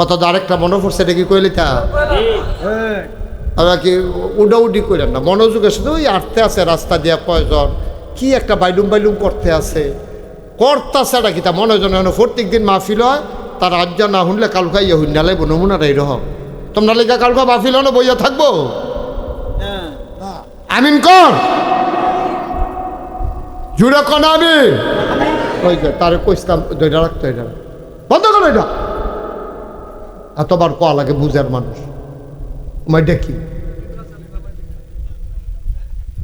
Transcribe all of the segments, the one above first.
কত তো আরেকটা মনে পড়ছে, এটা কি কইলি তা আমরা কি উডাউডি করেন না? মনোযোগের সাথে ওই আটতে আছে রাস্তা দিয়া কয়জন, কি একটা বাইলুম বাইলুম করতে আছে। করতাছে এটা কি তা মনে জন প্রত্যেক দিন মাহফিল হয়, তার আজ্ঞা না শুনলে কালকা ইয়ে হুন্ডা লাগবো নমুনাটা এইরকম তোমরা লেখা কালকা মাহফিল হলো বইয়া থাকব? আমিন কর। জুড়ে কন যে তারে কইসলাম দইটা রাখতো এটা। বন্ধ করো এটা। এতবার কোয়া লাগে বুঝার মানুষ। আমার দেখি।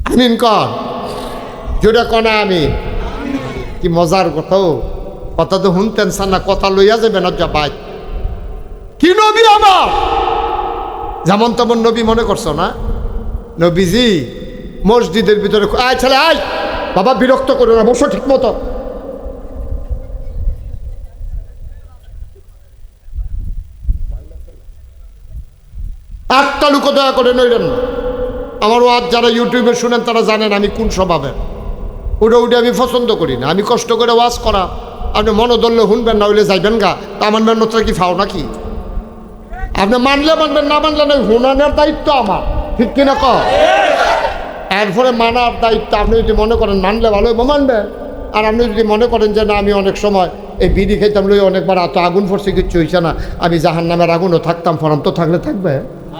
আমিন কর জুড়ে কনা আমি কি মজার কথা ও। কথা তো শুনতেন সানা, কথা লইয়া যাবেন যা বাই কি নবী আমার? যেমন তেমন নবী মনে করছ না? নবীজি মসজিদের ভিতরে আয় ছেলে, আয়। বাবা বিরক্ত করো না, বসো ঠিক মতো। একটা লুকো দয়া করে নইলেন না। আমার ওয়াজ যারা ইউটিউবে শুনেন, তারা জানেন আমি কোন স্বভাবের। ওটা উঠে আমি পছন্দ করি না। আমি কষ্ট করে ওয়াজ করা, আপনি মনে ধরলে শুনবেন না, হইলে যাইবেন গা। তা আমার মেহনতটা কি ফাও নাকি? আপনি মানলে মানবেন, না মানলে না হুনানের দায়িত্ব আমার। ঠিক কিনা ক এরপরে মানার দায়িত্ব, আপনি যদি মনে করেন মানলে ভালো হইবো, মানবেন। আর আপনি যদি মনে করেন যে না, আমি অনেক সময় এই বিড়ি খেতাম লই অনেকবার এত আগুন ফরছে, কিচ্ছু হইছে না। আমি জাহান নামের আগুনও থাকতাম ফরাম তো থাকলে থাকবে ক-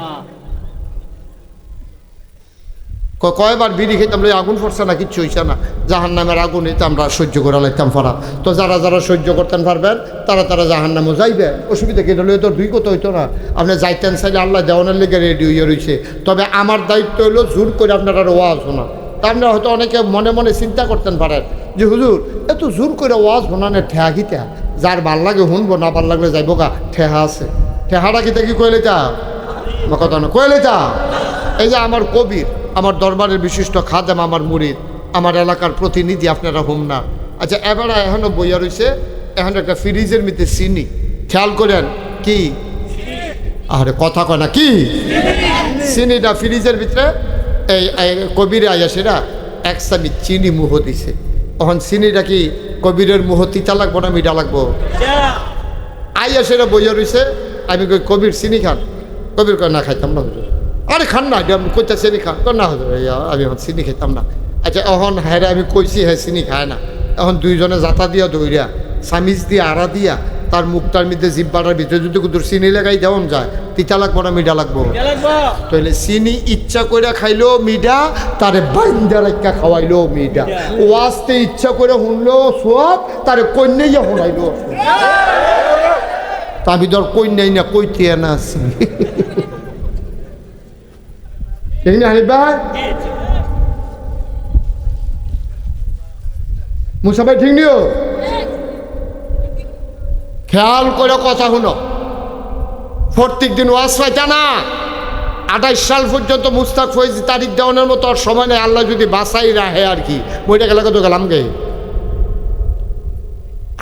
কয়বার বিড়ি খেতাম আগুন ফরছে না, কিচ্ছু হইছে না। জাহান নামের আগুন হইতে আমরা সহ্য করে লাইতাম ফরা তো যারা যারা সহ্য করতেন পারবেন, তারা তারা জাহান নামও যাইবে। অসুবিধা কি? হলে তো দুই কথা হইতো না। আপনি যাইতেন চাইলে আল্লাহ দেওয়ানের লেগে রেডি হইয়া রয়েছে তবে আমার দায়িত্ব হলো জোর করে আপনারা ওয়াজ শোনা। তা আপনারা হয়তো অনেকে মনে মনে চিন্তা করতেন পারেন যে, হুজুর, এত জোর করে ওয়াজ শোনানে ঠেহা কিতা যার ভালো লাগে শুনব, না ভালো লাগলে যাইব গা। ঠেহা আছে। ঠেহাটা কিতা কি কইলে তা? কথা না, কইলে তা? এই যে আমার কবির দরবারের বিশিষ্ট খাদেম আমার মুরিদ, আমার এলাকার প্রতিনিধি আপনারা হোম না। আচ্ছা এবারে এখনও বইয়া রয়েছে এখন একটা ফ্রিজের মধ্যে চিনি। খেয়াল করেন, কি? আরে, কথা কয় না, কি? চিনিটা ফ্রিজের ভিতরে, এই কবিরে আয়াসেরা এক চামি চিনি মুহ দিছে। তখন চিনিটা কি কবিরের মুহ তিতা লাগবো না মিঠা লাগবো? আইয়া সেটা বইয়া রয়েছে আমি কবির চিনি খান? কবির কয়, না, খাইতাম না আরে খান না আমি কইতা চিনি খান। কয় না আমি এখন চিনি খাইতাম না। আচ্ছা এখন হ্যাঁ আমি কইছি হ্যাঁ চিনি খায় না। এখন দুইজনে জাতা দিয়া দৌড়িয়া সামিজ দিয়া আড়া দিয়া তার মুখটার মধ্যে জিব্বাটার ভিতরে যদি কুতুর চিনি লাগাই দেওয়ান যায় তিতা লাগবো না মিঠা লাগবো? তাহলে চিনি ইচ্ছা করে খাইলেও মিডা তারে বাইন্দা রাখা খাওয়াইলো মিডা। ওয়াজতে ইচ্ছা করে শুনলো সব তারে কন্যাইয়া শুনাইলো তা আমি ধর কন্যাই না কইতে না আছি এই না হানিফ ভাই মুসা ভাই ঠিক নিও? খেয়াল করে কথা শুনো। প্রত্যেক দিন ওয়াজ পাইতা না। আঠাইশ সাল পর্যন্ত মুস্তাক ফৈজ তারিখ দেওয়ানোর মতো আর সময় নেই। আল্লাহ যদি বাসাই রাহে আর কি। বইটা গেলে তো গেলাম গে?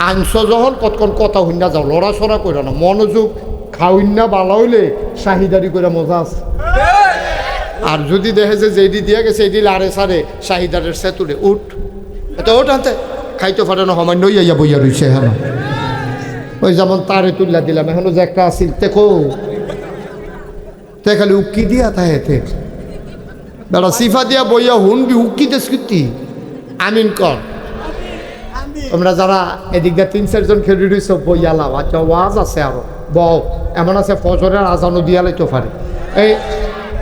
আংশ যখন কতক্ষণ কথা হইনা যাও, লড়াচড়া করে না মনোযোগ খাওইনা বালা হইলে শাহিদারি করে মজা আছে। আর যদি দেখে যে যেডি দিয়ে গেছে এডি লারে সারে, শাহিদারের সেতুরে, উঠ। এটা ওঠ আনতে। খাইতে পারে না সময় নই আইয়া বইয়া রইছে হ্যাঁ ওই যেমন তারে তুললা দিলাম, এখনও যে একটা আসিল দেখো তে খালি উক্কি দিয়া তে। বেড়া সিফা দিয়া বইয়া হুনবি, উক্কি দেশকৃতি আমিন কর। তোমরা যারা এদিক দিয়ে তিন চারজন খেলি রয়েছ বইয়া লাও। আচ্ছা ওয়াজ আছে আরও। বউ এমন আছে ফজরের আজানো দিয়া লাইতে পারে। এই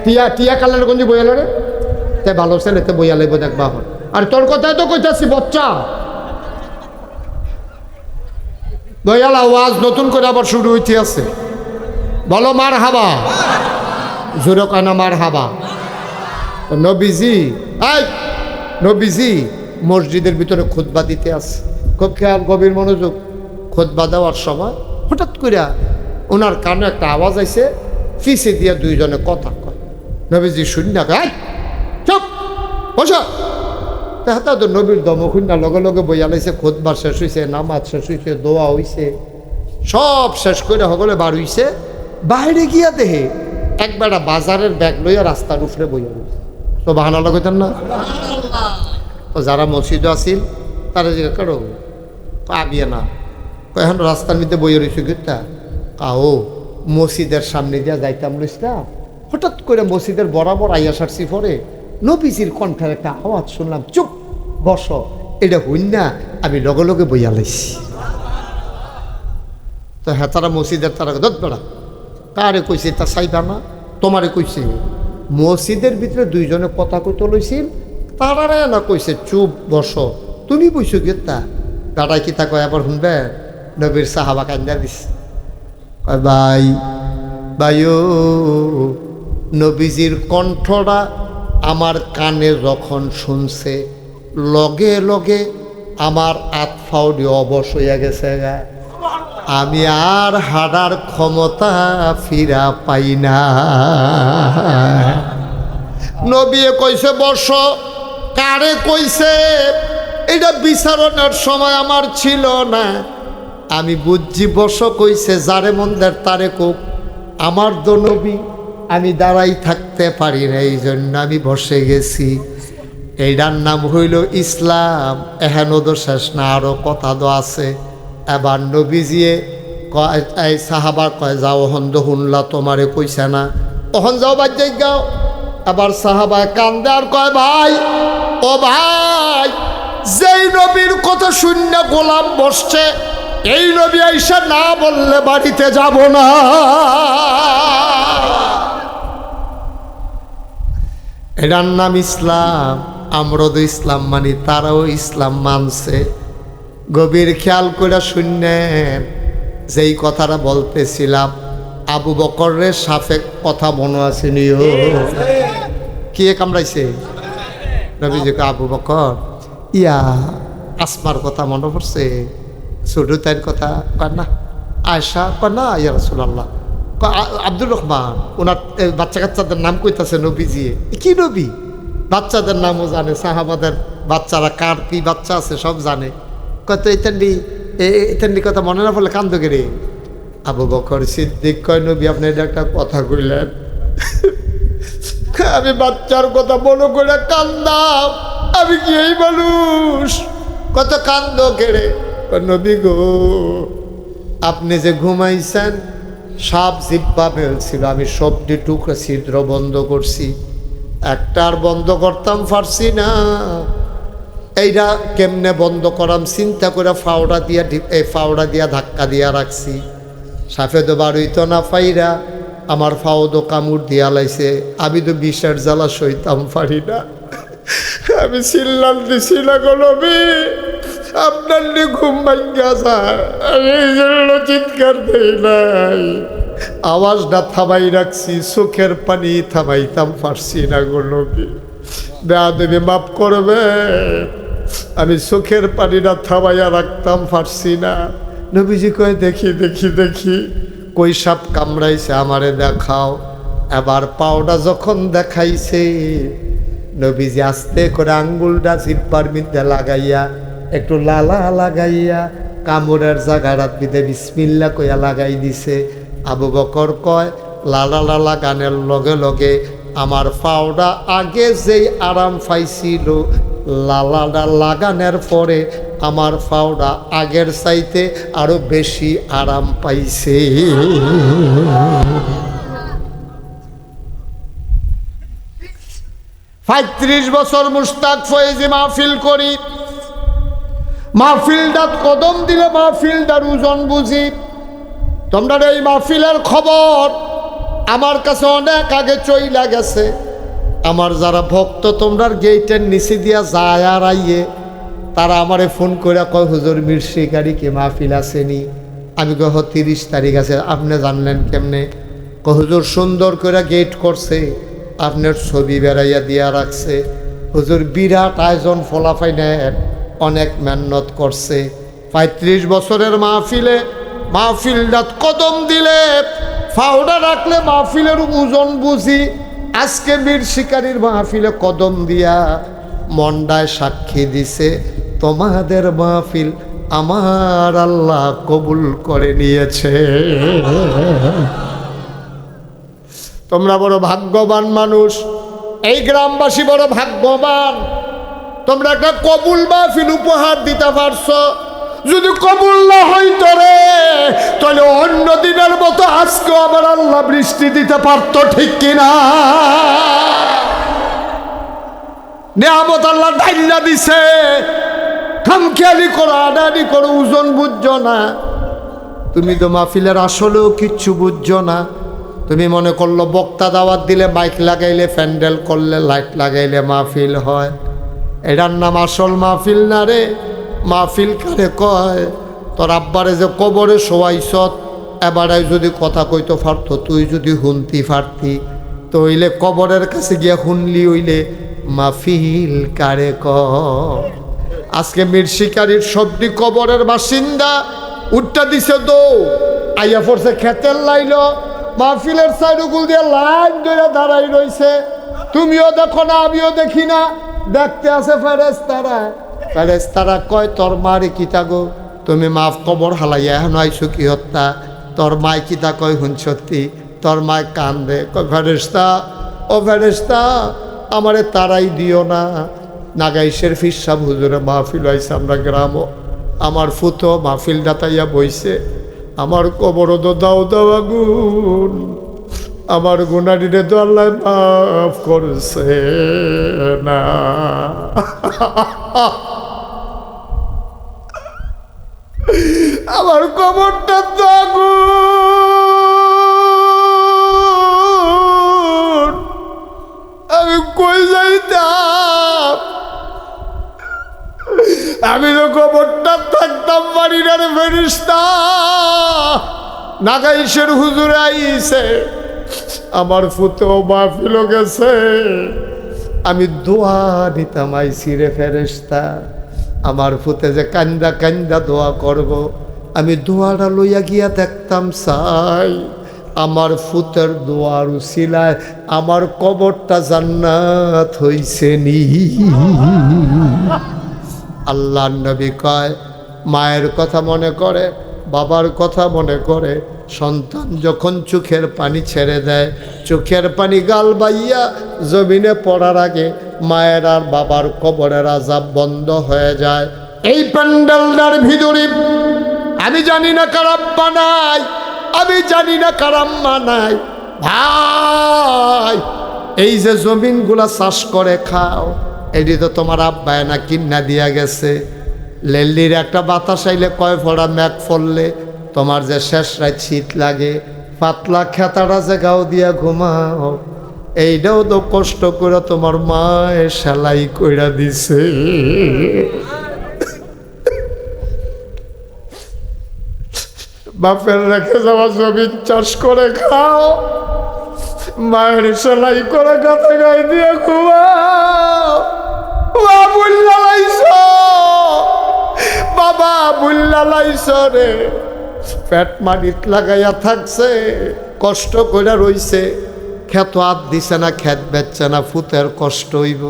টিয়া টিয়া কালার গঞ্জি বইয়া রে? তে ভালো ছেলে, তে বইয়া লাইব দেখবা হন আর তোর কথাই তো কইতাছি, বচ্চা। বইয়ালা আওয়াজ নতুন করে আবার শুরু হইতে আছে। বলো মার হাবা জোরে কানা মার হাবা নবীজি, এই, নবীজি, মসজিদের ভিতরে খুতবা দিতে আছে। খুব খেয়াল, গভীর মনোযোগ। খুতবা দেওয়ার সময় হঠাৎ করে ওনার কানে একটা আওয়াজ আইছে, ফিসে দিয়া দুইজনে কথা। নবীজি শূন্য গায় চুপ, বসো। দেখা তো নবীর দমখুন্না লগে লগে বইয়া লাইছে খুতবার শেষ হইছে, নামাজ শেষ হইছে, দোয়া হইছে। সব শেষ করে সকলে বার হইছে। বাইরে গিয়া দেহে একবেলা বাজারের ব্যাগ লইয়া রাস্তার উপরে বইয়া রইছে। তো বাহানা লাগাইতেন না? তো যারা মসজিদে আসিল তারা যে কারও আবিয়ে না? এখন রাস্তার মধ্যে বইয়ে রয়েছে গীতা কাও মসজিদের সামনে দিয়া যাইতাম লইসটা হঠাৎ করে মসজিদের বরাবর আইয়া সারছি পরে নবীজির কণ্ঠের একটা আওয়াজ শুনলাম, চুপ, বস, এটা হইন না, আমি লগে লগে বইয়া লাইছি। তো হ্যাঁ তারা মসজিদের তারা দত বেড়া, কারে কইছে তা চাইবা না? তোমারে কইছে। মসজিদের ভিতরে দুইজনে কথা কইতে লইছিল তারারে না কইছে, চুপ, বস, তুমি বইছো গেতা দাদাই কি তা কয়, আবার শুনবে? নবীর সাহাবা কান্দা দিস ভাই, ভাইও নবীজির কণ্ঠটা আমার কানে যখন শুনছে, লগে লগে আমার আতফাউডি অবশ হইয়া গেছে গা। আমি আর হাডার ক্ষমতা ফিরা পাই না। নবিয়ে কইছে বর্ষ কারে কইছে? এটা বিচারণের সময় আমার ছিল না। আমি বুঝছি বর্ষ কইছে, যারে মন্দের তারে কোক আমার তো নবী আমি দাঁড়াই থাকতে পারি না এই জন্য আমি বসে গেছি। এইটার নাম হইল ইসলাম। এহেন তো শেষ না আরও কথা তো আছে। এবার নবীজিয়ে কয়, এই সাহাবার কয়, যাও, অহন তো শুনলা তোমারে কইছে না। অহন যাও, বাদ যাই গাও। আবার সাহাবায় কান্দে আর কয়, ভাই, ও ভাই, যেই নবীর কথা শূন্য গোলাম বসছে, এই নবী আইসা না বললে বাড়িতে যাব না। এটার নাম ইসলাম আমরা তো ইসলাম মানি, তারাও ইসলাম মানছে। গভীর খেয়াল করে শুনলেন যেই কথাটা বলতেছিলাম, আবু বকরের সাফে কথা মনে আছে নিও কে কামড়াইছে? রবিজিকে আবু বকর। ইয়া, আসমার কথা মনে পড়ছে। ছোট তাইর কথা কয় না আয়সা কয় না, ইয়া রসুল্লাহ আব্দুর রহমান, ওনার বাচ্চা কাচ্চাদের নাম কইতাছে নবীজি। এ কি নবী? বাচ্চাদের নামও জানে, সাহাবাদের বাচ্চারা কার কি বাচ্চা আছে সব জানে। কত ইত্যাদি ইত্যাদি কথা মনে না পড়লে কান্দ গেরে আবু বকর সিদ্দিক কয়, নবী, আপনি এটা একটা কথা কইলেন। আমি বাচ্চার কথা মনে করে কান্দাম, আমি কি এই মানুষ? কত কান্দ কেড়ে নবী গো, আপনি যে ঘুমাইছেন সাপ জিব্বা ফেলছিল। আমি সবটি টুকরা ছিদ্র বন্ধ করছি। একটা আর বন্ধ করতাম পারছি না। এইটা কেমনে বন্ধ করাম? চিন্তা করে ফাওড়া দিয়া এই ফাওড়া দিয়া ধাক্কা দিয়া রাখছি। সাফে তো বাড়িত না পাইরা আমার ফাওদো কামড় দিয়া লাইছে। আমি তো বিষের জ্বালা সইতাম পারি না। আমি চিল্লাল দিছি না গলবি আপনার ঘুম ভাঙ্গা জন্য চিৎকার দেই নাই। আওয়াজটা থামাই রাখছি, চোখের পানি থামাইতাম, পারছি না গলবি বেয়াদবি মাফ করবে। আমি চোখের পানিটা থামাইয়া রাখতাম, পারছি না। নবীজি কয়, দেখি দেখি দেখি, কই সাপ কামড়াইছে, আমারে দেখাও। এবার পাওটা যখন দেখাইছে, নবীজি আস্তে করে আঙ্গুলটা জিব্বার মধ্যে লাগাইয়া একটু লালা লাগাইয়া কামড়ের জায়গাটা বিদে বিসমিল্লা কইয়া লাগাই দিছে। আবু বকর কয়, লালা লালা গানের লগে লগে আমার পাওটা আগে যেই আরাম পাইছিল, লালাটা লাগানোর পরে আমার পাওটা আগের চাইতে আরও বেশি আরাম পাইছে। পঁয়ত্রিশ বছর মুস্তাক ফয়েজি মাহফিল করি। মাহফিলটা কদম দিলে মাহফিলটার ওজন বুঝি। তোমরা এই মাহফিলের খবর আমার কাছে অনেক আগে চইলা গেছে। আমার যারা ভক্ত তোমরার গেটের নিচে দিয়া যায় আর আইয়ে, তারা আমারে ফোন করে কয়, হুজুর মির্সি গাড়ি কি মাহফিল আসেনি? আমি কহ তিরিশ তারিখ আছে, আপনি জানলেন কেমনে? ক হুজুর সুন্দর করে গেট করছে, আপনার ছবি বেড়াইয়া দিয়া রাখছে। হুজুর, বিরাট আয়োজন ফলাফাই নেন। অনেক মেহনত করছে। পঁয়ত্রিশ বছরের মাহফিলে মাহফিলটা কদম দিলে ফাউডা রাখলে মাহফিলের ওজন বুঝি। আজকে বীর শিকারীর মাহফিলে কদম দিয়া মন্ডায় সাক্ষী দিছে, তোমাদের মাহফিল আমার আল্লাহ কবুল করে নিয়েছে। তোমরা বড় ভাগ্যবান মানুষ। এই গ্রামবাসী বড় ভাগ্যবান। তোমরা একটা কবুল মাহফিল উপহার দিতে পারছ। যদি কবুল না হইতো রে তাহলে অন্য দিনের মতো আজকে আমার আল্লাহ বৃষ্টি দিতে পারতো ঠিক কিনা? নিয়ামত আল্লাহ ডাইল্লা দিছে, খামখেয়ালি করো আডাডি করো, ওজন বুঝছ না। তুমি তো মাহফিলের আসলেও কিচ্ছু বুঝছ না। তুমি মনে করল বক্তা দাওয়াত দিলে মাইক লাগাইলে প্যান্ডেল করলে, লাইট লাগাইলে মাহফিল হয়। এটার নাম আসল মাহফিল না রে? মাহফিল কারে কয়? তোর আব্বারে যে কবরে শোয়াইছত এবারে যদি কথা কইতে পারতো, তুই যদি হুনতি ফারতি তো হইলে কবরের কাছে গিয়া শুনলি হইলে মাহফিল কারে ক আজকে মীর শিকারীর সবটি কবরের বাসিন্দা উঠটা দিছে দো আইয়া পড়ছে খেতের লাইল মাহফিলের সাইডুগুল দিয়ে লাইন ধরে দাঁড়াই রইছে। তুমিও দেখো না, আমিও দেখি না। দেখতে আছে ফেরেস তারা ফেরেস তারা কয় তোর মারে কিতা গো? তুমি মাফ কবর হালাইয়া এখন আইসো কি হত্যা? তোর মায় কিতা কয় হুন সত্যি? তোর মায় কান্দে। কয় ফেরেস্তা ও ফেরেস্তা আমারে তারাই দিও না। নাগাইশের ফিসাব হুজুরে মাহফিল হয়েছে আমরা গ্রাম আমার ফুতো মাহফিল ডাতাইয়া বইছে। আমার কবর দাও দাও আগুন। আমার গুনারিরে তো আল্লাহ মাফ করছে না। আমার কবরটা তো আমি কই যাইতাম? আমি তো খবরটা থাকতাম বাড়ির আর ফেরিস্তা। নাগাইশের হুজুরে আইছে। আমার ফুতেও মাহফিল গেছে। আমি দোয়া নিতাম আইসি রে ফেরেস্তা আমার ফুতে যে কান্দা কান্দা দোয়া করব। আমি দোয়াটা লইয়া গিয়া দেখতাম চাই আমার ফুতের দোয়ার উচিলায় আমার কবরটা জান্নাত হইছে নি। আল্লাহ নবী কয়, মায়ের কথা মনে করে বাবার কথা মনে করে, সন্তান যখন চোখের পানি ছেড়ে দেয়, চোখের পানি গাল বাইয়া জমিনে পড়ার আগে মায়ের আর বাবার কবরের আজাব বন্ধ হয়ে যায়। এই প্যান্ডেলটার ভিতরে আমি জানি না কারাম্মা নাই, আমি জানি না কারাম্মা নাই। ভাই, এই যে জমিনগুলা চাষ করে খাও, এটি তো তোমার আব্বায় না কিন্না দিয়া গেছে। লেল্লির একটা বাতাস আইলে কয় ফোড়া ম্যাক ফললে, তোমার যে শেষ রাত শীত লাগে, পাতলা খেতাটা যে গাও দিয়া ঘুমাও এইটাও তো কষ্ট করে তোমার মায়ে সেলাই কইরা দিছে। বাপের রেখে যাওয়া জমি চাষ করে খাও, মায়ের সেলাই করে গাতে গায়ে দিয়ে ঘুমাও। লাইছ বাবা বুল্লা লাইছ রে। পেট মাটিত লাগাইয়া থাকছে, কষ্ট করে রইছে। খেত হাত দিছে না, খেত বেচছে না, ফুতের কষ্ট হইব।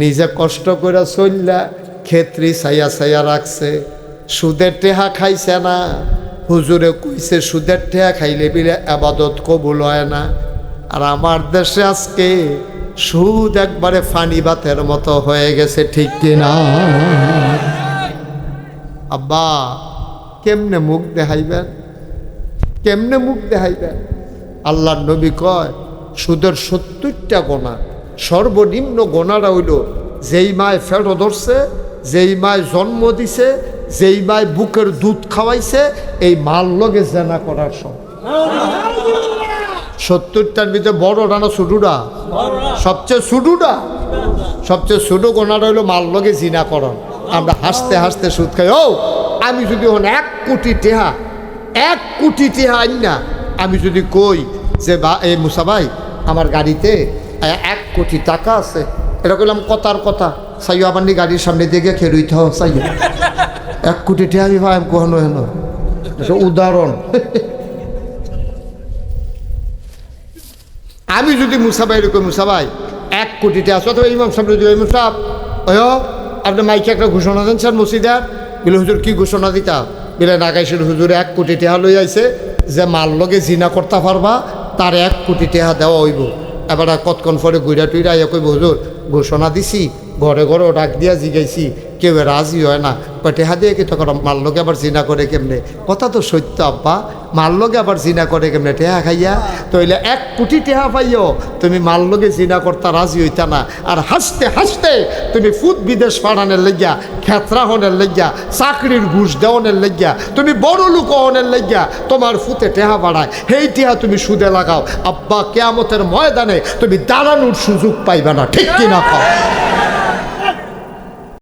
নিজে কষ্ট করে চললা ক্ষেত্রি ছাইয়া ছাইয়া রাখছে। সুদের টেহা খাইছে না। হুজুরে কইছে, সুদের টেহা খাইলে বিলে আবাদত কবুল হয় না। আর আমার দেশে আজকে সুদ একবারে ফানি বাতের মতো হয়ে গেছে, ঠিক কিনা? আব্বা কেমনে মুখ দেখাইবেন? কেমনে মুখ দেখাইবেন? আল্লাহ নবী কয় সুদের সত্তরটা গোনা সর্বনিম্ন গোনাটা হইল যেই মায় ফেরো ধরছে যেই মায় জন্ম দিছে যেই মায় বুকের দুধ খাওয়াইছে এই মাল লগে জেনা করার সময় সত্তরটার ভিতরে বড় রানা ছোটুটা? সবচেয়ে ছোটুটা? সবচেয়ে ছোট গোনাটা হইল মাল লগে জিনা করন। আমরা হাসতে হাসতে সুদ খাই। ও, আমি যদি হন এক কোটি টেহা, এক কোটি টেহা আইন না, আমি যদি কই যে বা এই মুসা ভাই, আমার গাড়িতে এক কোটি টাকা আছে। এটা কইলাম কথার কথা। সাইও আমার নি গাড়ির সামনে দিকে খেরুইতে হোক সাইও এক কোটি টেহা আমি ভাই কখনো হেন উদাহরণ। আমি যদি মুসাবাই এরকম মুসাবাই এক কোটি আছে, অথবা ইমাম সাহেব যদি ইমাম সাহেব আপনি মাইকে একটা ঘোষণা দেন, স্যার মসজিদার বলে, হুজুর, কি ঘোষণা দিতা? বলে নাগাইশের হুজুর, এক কোটি টেহা লই আইছে, যে মাল লগে জিনা করতে পারবা, তার এক কোটি টেহা দেওয়া হইব। এবার কতক্ষণ পরে গুইরা টুইরা ইয়া কইব, হুজুর, ঘোষণা দিছি, ঘরে ঘরে ডাক দিয়া জিগাইছি, কেউ রাজি হয় না। কটে হা দিয়ে কি তখন মাল্লকে আবার জিনা করে কেমনে? কথা তো সত্য, আব্বা। মাল্লকে আবার জিনা করে কেমনে? টেহা খাইয়া, তইলে এক কোটি টেহা পাইও, তুমি মাল্লকে জিনা করতা রাজি হইতা না। আর হাসতে হাসতে তুমি ফুট বিদেশ পাড়ানের লেগিয়া, খেতরা হনের লেগিয়া, চাকরির ঘুষ দেওয়ানের লেগিয়া, তুমি বড় লোক হনের লেগিয়া তোমার ফুতে টেহা বাড়ায়। সেই টেহা তুমি সুদে লাগাও। আব্বা, কেয়ামতের ময়দানে তুমি দাঁড়ানোর সুযোগ পাইবে না, ঠিক কিনা খাও